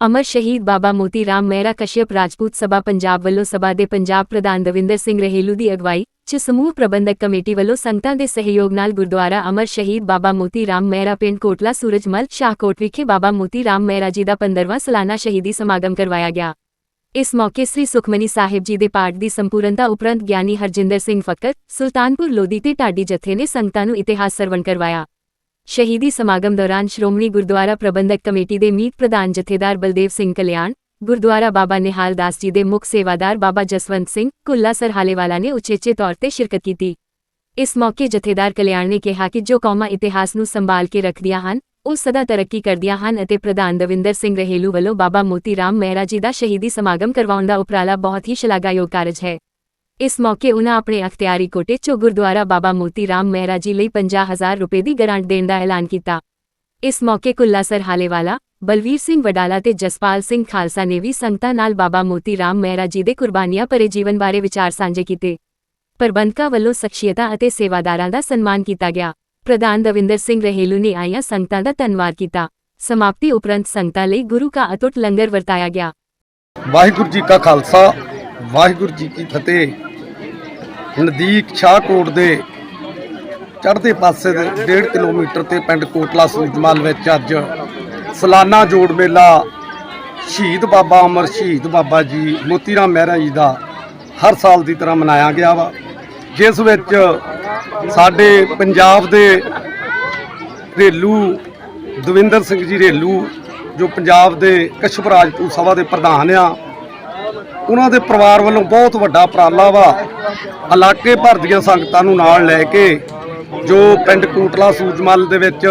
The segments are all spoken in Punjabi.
ਅਮਰ ਸ਼ਹੀਦ ਬਾਬਾ ਮੋਤੀ ਰਾਮ ਮਹਿਰਾ ਕਸ਼ਯਪ ਰਾਜਪੂਤ ਸਭਾ ਪੰਜਾਬ ਵੱਲੋਂ ਸਭਾ ਦੇ ਪੰਜਾਬ ਪ੍ਰਧਾਨ ਦਵਿੰਦਰ ਸਿੰਘ ਰਹੇਲੂ ਦੀ ਅਗਵਾਈ, 'ਚ ਸਮੂਹ ਪ੍ਰਬੰਧਕ ਕਮੇਟੀ ਵੱਲੋਂ ਸੰਗਤਾਂ ਦੇ ਸਹਿਯੋਗ ਨਾਲ ਗੁਰਦੁਆਰਾ ਅਮਰ ਸ਼ਹੀਦ ਬਾਬਾ ਮੋਤੀ ਰਾਮ ਮਹਿਰਾ ਪਿੰਡ ਕੋਟਲਾ ਸੂਰਜਮਲ ਸ਼ਾਹਕੋਟ ਵਿਖੇ ਬਾਬਾ ਮੋਤੀ ਰਾਮ ਮਹਿਰਾ ਜੀ ਦਾ 15ਵਾਂ ਸਾਲਾਨਾ ਸ਼ਹੀਦੀ ਸਮਾਗਮ ਕਰਵਾਇਆ ਗਿਆ। ਇਸ ਮੌਕੇ ਸ੍ਰੀ ਸੁਖਮਨੀ ਸਾਹਿਬ ਜੀ ਦੇ ਪਾਠ ਦੀ ਸੰਪੂਰਨਤਾ ਉਪਰੰਤ ਗਿਆਨੀ ਹਰਜਿੰਦਰ ਸਿੰਘ ਫਕਰ, ਸੁਲਤਾਨਪੁਰ ਲੋਧੀ ਤੇ ਢਾਡੀ ਜਥੇ ਨੇ ਸੰਗਤਾਂ ਨੂੰ ਇਤਿਹਾਸ ਸਰਵਣ ਕਰਵਾਇਆ। ਸ਼ਹੀਦੀ ਸਮਾਗਮ ਦੌਰਾਨ ਸ਼੍ਰੋਮਣੀ ਗੁਰਦੁਆਰਾ ਪ੍ਰਬੰਧਕ ਕਮੇਟੀ ਦੇ ਮੀਤ ਪ੍ਰਧਾਨ ਜਥੇਦਾਰ ਬਲਦੇਵ ਸਿੰਘ ਕਲਿਆਣ, ਗੁਰਦੁਆਰਾ ਬਾਬਾ ਨਿਹਾਲ ਦਾਸ ਜੀ ਦੇ ਮੁੱਖ ਸੇਵਾਦਾਰ ਬਾਬਾ ਜਸਵੰਤ ਸਿੰਘ, ਕੁੱਲਾ ਸਰਹਾਲੇਵਾਲਾ ਨੇ ਉਚੇਚੇ ਤੌਰ ਤੇ ਸ਼ਿਰਕਤ ਕੀਤੀ। ਇਸ ਮੌਕੇ ਜਥੇਦਾਰ ਕਲਿਆਣ ਨੇ ਕਿਹਾ ਕਿ ਜੋ ਕੌਮਾਂ ਇਤਿਹਾਸ ਨੂੰ ਸੰਭਾਲ ਕੇ ਰੱਖਦੀਆਂ ਹਨ, ਉਹ ਸਦਾ ਤਰੱਕੀ ਕਰਦੀਆਂ ਹਨ ਅਤੇ ਪ੍ਰਧਾਨ ਦਵਿੰਦਰ ਸਿੰਘ ਰਹੇਲੂ ਵੱਲੋਂ ਬਾਬਾ ਮੋਤੀ ਰਾਮ ਮਹਿਰਾ ਜੀ ਦਾ ਸ਼ਹੀਦੀ ਸਮਾਗਮ ਕਰਵਾਉਣ ਦਾ ਉਪਰਾਲਾ ਬਹੁਤ ਹੀ ਸ਼ਲਾਘਾਯੋਗ ਕਾਰਜ ਹੈ। ਇਸ ਮੌਕੇ ਉਨ੍ਹਾਂ ਆਪਣੇ ਅਖਤਿਆਰੀ ਕੋਟੇ 'ਚੋਂ ਗੁਰਦੁਆਰਾ ਬਾਬਾ ਮੋਤੀ ਰਾਮ ਮਹਿਰਾ ਜੀ ਲਈ 50000 ਰੁਪਏ ਦੀ ਗ੍ਰਾਂਟ ਦੇਣ ਦਾ ਐਲਾਨ ਕੀਤਾ। ਇਸ ਮੌਕੇ ਕੁੱਲਾ ਸਰਹਾਲੇਵਾਲਾ, ਬਲਵੀਰ ਸਿੰਘ ਵਡਾਲਾ ਤੇ ਜਸਪਾਲ ਸਿੰਘ ਖਾਲਸਾ ਨੇ ਵੀ ਸੰਗਤਾਂ ਨਾਲ ਬਾਬਾ ਮੋਤੀ ਰਾਮ ਮਹਿਰਾ ਜੀ ਦੇ ਕੁਰਬਾਨੀਆਂ ਭਰੇ ਜੀਵਨ ਬਾਰੇ ਵਿਚਾਰ ਸਾਂਝੇ ਕੀਤੇ। ਪ੍ਰਬੰਧਕਾਂ ਵੱਲੋਂ ਸ਼ਖਸੀਅਤਾਂ ਅਤੇ ਸੇਵਾਦਾਰਾਂ ਦਾ ਸਨਮਾਨ ਕੀਤਾ ਗਿਆ। ਪ੍ਰਧਾਨ ਦਵਿੰਦਰ ਸਿੰਘ ਰਹੇਲੂ ਨੇ ਆਈਆਂ ਸੰਗਤਾਂ ਦਾ ਧੰਨਵਾਦ ਕੀਤਾ। ਸਮਾਪਤੀ ਉਪਰੰਤ ਸੰਗਤਾਂ ਲਈ ਗੁਰੂ ਕਾ ਅਟੁੱਟ ਲੰਗਰ ਵਰਤਾਇਆ ਗਿਆ। ਵਾਹਿਗੁਰੂ ਜੀ ਕਾ ਖਾਲਸਾ, ਵਾਹਿਗੁਰੂ ਜੀ ਕੀ ਫਤਿਹ। ਨਦੀਕ ਸ਼ਾਹਕੋਟ ਦੇ ਚੜ੍ਹਦੇ ਪਾਸੇ ਦੇ 1.5 ਕਿਲੋਮੀਟਰ ਤੇ ਪਿੰਡ ਕੋਟਲਾ ਸੂਜਮਲ ਵਿੱਚ ਅੱਜ ਸਲਾਨਾ ਜੋੜ ਮੇਲਾ ਸ਼ਹੀਦ ਬਾਬਾ ਅਮਰ, ਸ਼ਹੀਦ ਬਾਬਾ ਜੀ ਮੋਤੀ ਰਾਮ ਮਹਿਰਾ ਜੀ ਦਾ ਹਰ ਸਾਲ ਦੀ ਤਰ੍ਹਾਂ ਮਨਾਇਆ ਗਿਆ ਵਾ। ਜਿਸ ਵਿੱਚ ਸਾਡੇ ਪੰਜਾਬ ਦੇ ਰੇਲੂ ਦਵਿੰਦਰ ਸਿੰਘ ਜੀ ਰੇਲੂ, ਜੋ ਪੰਜਾਬ ਦੇ ਕਸ਼ਪ ਰਾਜਪੂਤ ਸਭਾ ਦੇ ਪ੍ਰਧਾਨ ਆ ਉਹਨਾਂ ਦੇ ਪਰਿਵਾਰ ਵੱਲੋਂ ਬਹੁਤ ਵੱਡਾ ਉਪਰਾਲਾ ਵਾ। ਇਲਾਕੇ ਭਰ ਦੀਆਂ ਸੰਗਤਾਂ ਨੂੰ ਨਾਲ ਲੈ ਕੇ ਜੋ ਪਿੰਡ ਕੋਟਲਾ ਸੂਜਮਲ ਦੇ ਵਿੱਚ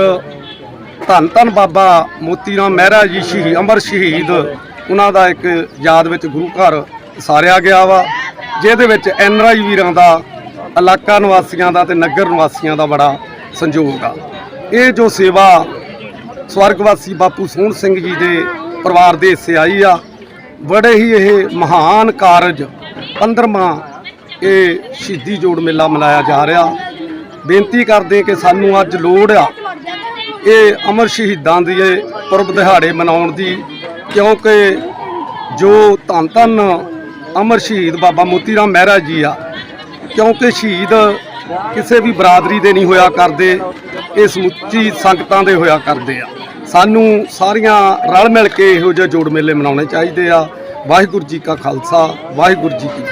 ਧੰਨ ਧੰਨ ਬਾਬਾ ਮੋਤੀ ਰਾਮ ਮਹਿਰਾ ਜੀ ਸ਼ਹੀਦ ਅਮਰ ਸ਼ਹੀਦ, ਉਹਨਾਂ ਦਾ ਇੱਕ ਯਾਦ ਵਿੱਚ ਗੁਰੂ ਘਰ ਸਾਰਿਆ ਗਿਆ ਵਾ, ਜਿਹਦੇ ਵਿੱਚ ਐਨਆਰਆਈ ਵੀਰਾਂ ਦਾ, ਇਲਾਕਾ ਨਿਵਾਸੀਆਂ ਦਾ ਤੇ ਨਗਰ ਨਿਵਾਸੀਆਂ ਦਾ ਬੜਾ ਸੰਯੋਗ ਆ। ਇਹ ਜੋ ਸੇਵਾ ਸਵਰਗਵਾਸੀ ਬਾਪੂ ਸੋਹਣ ਸਿੰਘ ਜੀ ਦੇ ਪਰਿਵਾਰ ਦੇ ਹਿੱਸੇ ਆਈ ਆ ਬੜੇ ਹੀ ਇਹ ਮਹਾਨ ਕਾਰਜ 15ਵਾਂ ਇਹ ਸ਼ਹੀਦੀ ਜੋੜ ਮੇਲਾ ਮਨਾਇਆ ਜਾ ਰਿਹਾ। ਬੇਨਤੀ ਕਰਦੇ ਕਿ ਸਾਨੂੰ ਅੱਜ ਲੋੜ ਆ ਇਹ ਅਮਰ ਸ਼ਹੀਦਾਂ ਦੀ ਇਹ ਪੁਰਬ ਦਿਹਾੜੇ ਮਨਾਉਣ ਦੀ, ਕਿਉਂਕਿ ਜੋ ਧੰਨ ਧੰਨ ਅਮਰ ਸ਼ਹੀਦ ਬਾਬਾ ਮੋਤੀ ਰਾਮ ਮਹਿਰਾ ਜੀ ਆ, ਕਿਉਂਕਿ ਸ਼ਹੀਦ ਕਿਸੇ ਵੀ ਬਰਾਦਰੀ ਦੇ ਨਹੀਂ ਹੋਇਆ ਕਰਦੇ ਇਹ ਸਮੁੱਚੀ ਸੰਗਤਾਂ ਦੇ ਹੋਇਆ ਕਰਦੇ ਆ। ਸਾਨੂੰ ਸਾਰੀਆਂ ਰਲ ਮਿਲ ਕੇ ਇਹੋ ਜਿਹੇ ਜੋੜ ਮੇਲੇ ਮਨਾਉਣੇ ਚਾਹੀਦੇ ਆ। ਵਾਹਿਗੁਰੂ ਜੀ ਕਾ ਖਾਲਸਾ, ਵਾਹਿਗੁਰੂ ਜੀ ਕੀ